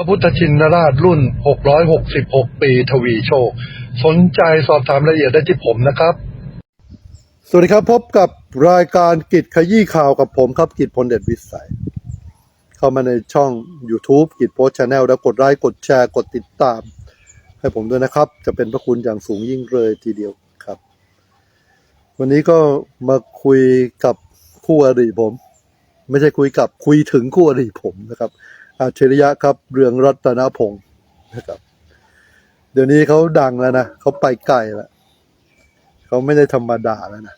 พระพุทธชินราชรุ่น 666 ปีทวีโชค สนใจสอบถามรายละเอียดได้ที่ผมนะครับ สวัสดีครับพบกับรายการกิจขยี้ข่าวกับผมครับกิจพลเดชวิสัย เข้ามาในช่อง YouTube กิจโพสชาแนลแล้วกดไลค์กดแชร์กดติดตาม ให้ผมด้วยนะครับ จะเป็นพระคุณอย่างสูงยิ่งเลยทีเดียวครับ วันนี้ก็มาคุยกับคู่อริผม ไม่ใช่คุยกับคุยถึงคู่อริผมนะครับ อาชริยะครับ เรืองรัตนพงศ์นะครับ เดี๋ยวนี้เขาดังแล้วนะเขาไปไกลแล้วเขาไม่ได้ธรรมดาแล้วนะ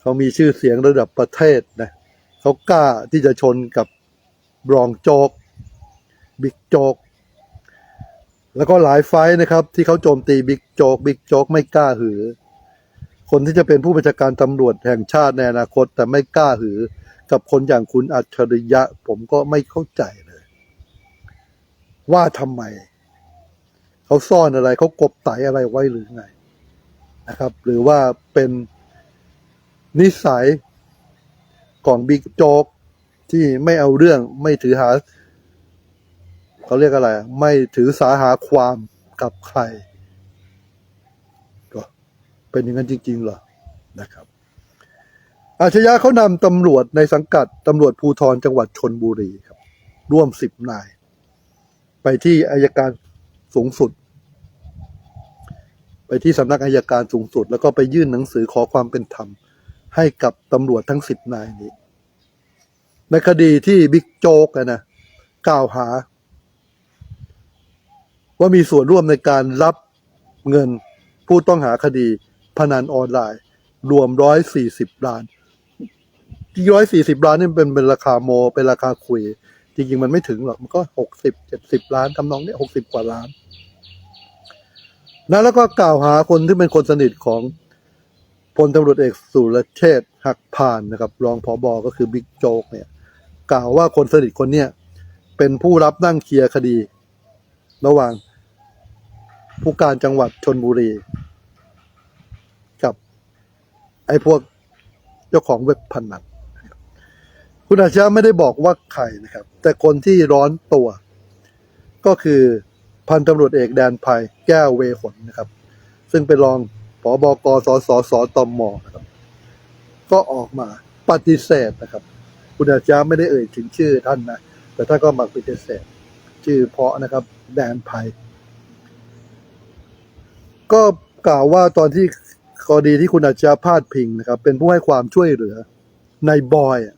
เขามีชื่อเสียงระดับประเทศนะเขากล้าที่จะชนกับรองโจกบิ๊กโจกแล้วก็หลายไฟนะครับ ที่เขาโจมตีบิ๊กโจกบิ๊กโจกไม่กล้าหือ คนที่จะเป็นผู้บัญชาการตำรวจแห่งชาติในอนาคต แต่ไม่กล้าหือ กับคนอย่างคุณอัจฉริยะ ผมก็ไม่เข้าใจเลย ว่าทำไม เขาซ่อนอะไรเขากบไตอะไรไว้หรือไงนะครับ หรือว่าเป็นนิสัยของบิ๊กโจ๊กที่ไม่เอาเรื่องไม่ถือหา เขาเรียกอะไร ไม่ถือสาหาความกับใคร ก็เป็นอย่างนั้นจริงๆเหรอนะครับ อาชญาเขานำตำรวจในสังกัดตำรวจภูธรจังหวัดชนบุรีครับ ร่วมสิบนาย ไปที่อายการสูงสุด ไปที่สำนักอายการสูงสุด แล้วก็ไปยื่นหนังสือขอความเป็นธรรม ให้กับตำรวจทั้งสิบนายนี้ ในคดีที่บิ๊กโจ๊กนะกล่าวหา ว่ามีส่วนร่วมในการรับเงินผู้ต้องหาคดีพนันออนไลน์ รวมร้อยสี่สิบล้าน ร้อยสี่สิบล้านนี่เป็นเป็นราคาโม เป็นราคาคุย จริงๆมันไม่ถึงหรอก มันก็หกสิบเจ็ดสิบล้านทำนองเนี้ยหกสิบกว่าล้านนะแล้วก็กล่าวหาคนที่เป็นคนสนิทของพลตำรวจเอกสุรเชษฐ์หักพานนะครับ รองผอบอก็คือบิ๊กโจ๊กเนี่ย กล่าวว่าคนสนิทคนเนี้ยเป็นผู้รับนั่งเคลียร์คดี ระหว่างผู้การจังหวัดชนบุรี กับ ไอ้พวกเจ้าของเว็บพนันนะ คุณอาชญาไม่ได้บอกว่าใครนะครับ แต่คนที่ร้อนตัว ก็คือพันตำรวจเอกแดนภัยแก้วเวหนนะครับ ซึ่งเป็นรองผอบกสสสตมนะครับ ก็ออกมาปฏิเสธนะครับ คุณอาชญาไม่ได้เอ่ยถึงชื่อท่านนะ แต่ท่านก็มาปฏิเสธ ชื่อเพาะนะครับ แดนภัย ก็กล่าวว่าตอนที่กรณีที่คุณอาจจะพาดพิงนะครับ เป็นผู้ให้ความช่วยเหลือในบอยอะ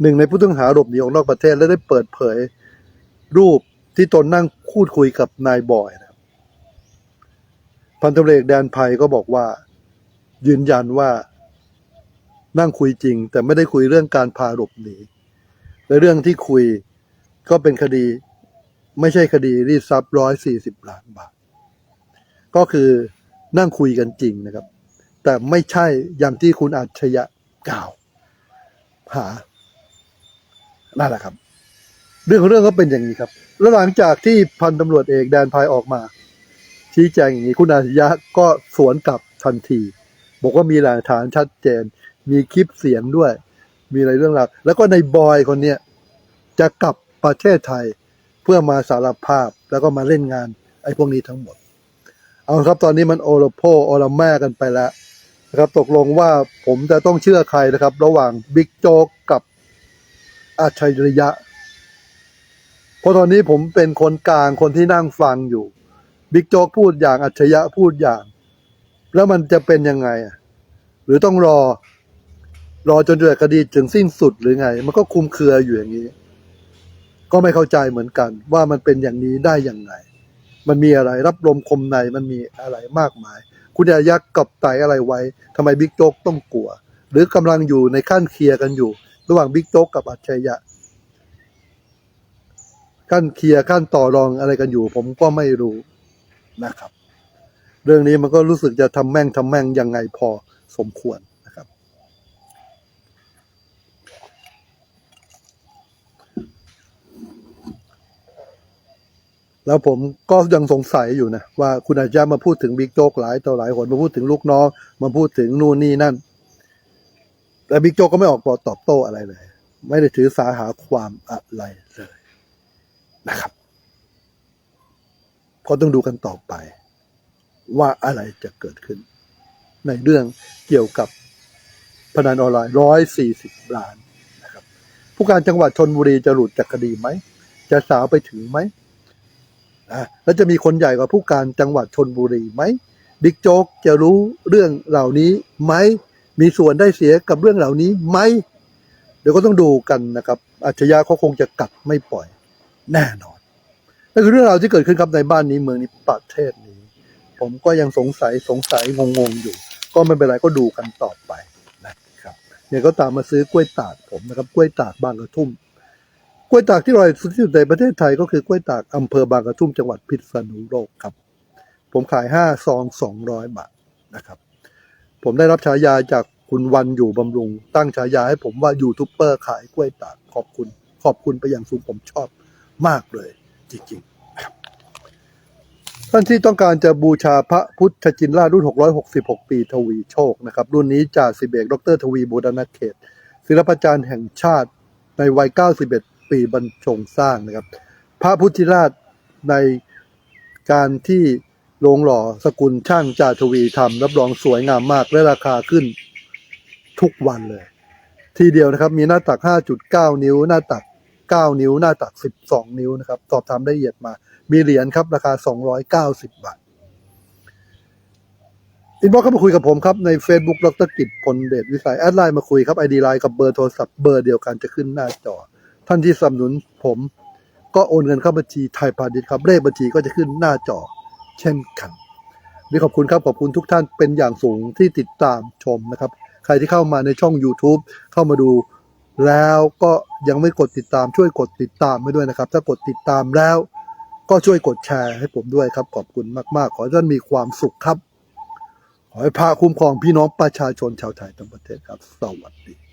หนึ่งในผู้ต้องหาหลบหนีออกนอกประเทศและได้เปิดเผยรูปที่ตนนั่งพูดคุยกับนายบอยนะครับพันตำรวจเอกแดนภัยก็บอกว่า ยืนยันว่านั่งคุยจริง แต่ไม่ได้คุยเรื่องการพาหลบหนีและเรื่องที่คุยก็เป็นคดี ไม่ใช่คดีรีดทรัพย์ร้อยสี่สิบล้านบาท ก็คือนั่งคุยกันจริงนะครับ แต่ไม่ใช่อย่างที่คุณอัจฉริยะกล่าว หา นั่นแหละครับ เรื่องของเรื่องก็เป็นอย่างนี้ครับ แล้วหลังจากที่พันตำรวจเอกแดนภายออกมา ชี้แจงอย่างนี้คุณอัจฉริยะก็สวนกลับทันที บอกว่ามีหลักฐานชัดเจน มีคลิปเสียงด้วย มีอะไรเรื่องราวแล้วก็ในบอยคนเนี้ยจะกลับประเทศไทยเพื่อมาสารภาพแล้วก็มาเล่นงานไอ้พวกนี้ทั้งหมด เอาครับตอนนี้มันโอโลโพโอลาแม่กันไปแล้วนะครับตกลงว่าผมจะต้องเชื่อใครนะครับ ระหว่างบิ๊กโจ๊กกับ อัจฉริยะ เพราะตอนนี้ผมเป็นคนกลางคนที่นั่งฟังอยู่ บิ๊กโจ๊กพูดอย่างอัจฉริยะพูดอย่าง แล้วมันจะเป็นยังไงหรือต้องรอ รอจนเกิดคดีถึงสิ้นสุดหรือไง มันก็คุมเครืออยู่อย่างนี้ ก็ไม่เข้าใจเหมือนกัน ว่ามันเป็นอย่างนี้ได้ยังไง มันมีอะไรรับลมคมในมันมีอะไรมากมาย คุณอายักกับไตอะไรไว้ทำไมบิ๊กโจ๊กต้องกลัว หรือกำลังอยู่ในขั้นเคลียร์กันอยู่ ระหว่างบิ๊กโจ๊กกับอัจฉริยะขั้นเคลียร์ขั้นต่อรองอะไรกันอยู่ ผมก็ไม่รู้นะครับ เรื่องนี้มันก็รู้สึกจะทำแม่งทำแม่งยังไงพอสมควรนะครับ แล้วผมก็ยังสงสัยอยู่นะ ว่าคุณอาจจะมาพูดถึงบิ๊กโจ๊กหลายต่อหลายคนมาพูดถึงลูกน้อง มาพูดถึงนู่นนี่นั่น แต่บิ๊กโจ๊กก็ไม่ออกตอบโต้อะไรเลย ไม่ได้ถือสาหาความอะไรเลยนะครับก็ต้องดูกันต่อไป ว่าอะไรจะเกิดขึ้น ในเรื่องเกี่ยวกับพนันออนไลน์ร้อยสี่สิบล้านนะครับ ผู้การจังหวัดชนบุรีจะหลุดจากคดีไหม จะสาวไปถึงไหมอะแล้วจะมีคนใหญ่กว่าผู้การจังหวัดชนบุรีไหมบิ๊กโจ๊กจะรู้เรื่องเหล่านี้ไหม มีส่วนได้เสียกับเรื่องเหล่านี้ไหมเดี๋ยวก็ต้องดูกันนะครับอาชญาเขาคงจะกัดไม่ปล่อยแน่นอนนั่นคือเรื่องราวที่เกิดขึ้นครับในบ้านนี้เมืองนี้ประเทศนี้ ผมก็ยังสงสัยสงสัยงงๆอยู่ ก็ไม่เป็นไรก็ดูกันต่อไปนะครับเนี่ยก็ตามมาซื้อกล้วยตากผมนะครับกล้วยตากบางกระทุ่มกล้วยตากที่อร่อยที่สุดในประเทศไทยก็คือกล้วยตากอำเภอบางกระทุ่มจังหวัดพิษณุโลกครับ ผมขายห้าซองสองร้อยบาทนะครับ ผมได้รับฉายาจากคุณวันอยู่บำรุง ตั้งฉายาให้ผมว่ายูทูบเบอร์ขายกล้วยตากขอบคุณ ขอบคุณไปอย่างสูงผมชอบมากเลย จริงๆ ท่านที่ต้องการจะบูชาพระพุทธจินราชรุ่น 666 ปีทวีโชคนะครับ รุ่นนี้จ่าสิบเอกดรทวีบูรณเขต ศิลปอาจารย์แห่งชาติในวัย 91 ปีบรรจงสร้างนะครับ พระพุทธิราชในการที่ โรงหล่อสกุลช่างจาทวีทำรับรองสวยงามมากและราคาขึ้นทุกวันเลย ทีเดียวนะครับ มีหน้าตัก 5.9 นิ้ว หน้าตัก 9 นิ้ว หน้าตัก 12 นิ้วนะครับ สอบถามรายละเอียดมา มีเหรียญครับ ราคา 290 บาทอินบ็อกเข้ามาคุยกับผมครับ ใน Facebook ดรกิจพลเดชวิสัย แอดไลน์มาคุยครับไอดีไลน์กับเบอร์โทรศัพท์เบอร์เดียวกันจะขึ้นหน้าจอ ท่านที่สนับสนุนผม ก็โอนเงินเข้าบัญชีไทยพาณิชย์ครับเลขบัญชีก็จะขึ้นหน้าจอ เช่นกันนี่ขอบคุณครับ ขอบคุณทุกท่านเป็นอย่างสูงที่ติดตามชมนะครับ ใครที่เข้ามาในช่อง YouTube เข้ามาดูแล้วก็ยังไม่กดติดตามช่วยกดติดตามให้ด้วยนะครับ ถ้ากดติดตามแล้วก็ช่วยกดแชร์ให้ผมด้วยครับ ขอบคุณมากๆ ขอให้ท่านมีความสุขครับ ขอให้พาคุ้มครองพี่น้องประชาชนชาวไทยทั้งประเทศครับ สวัสดี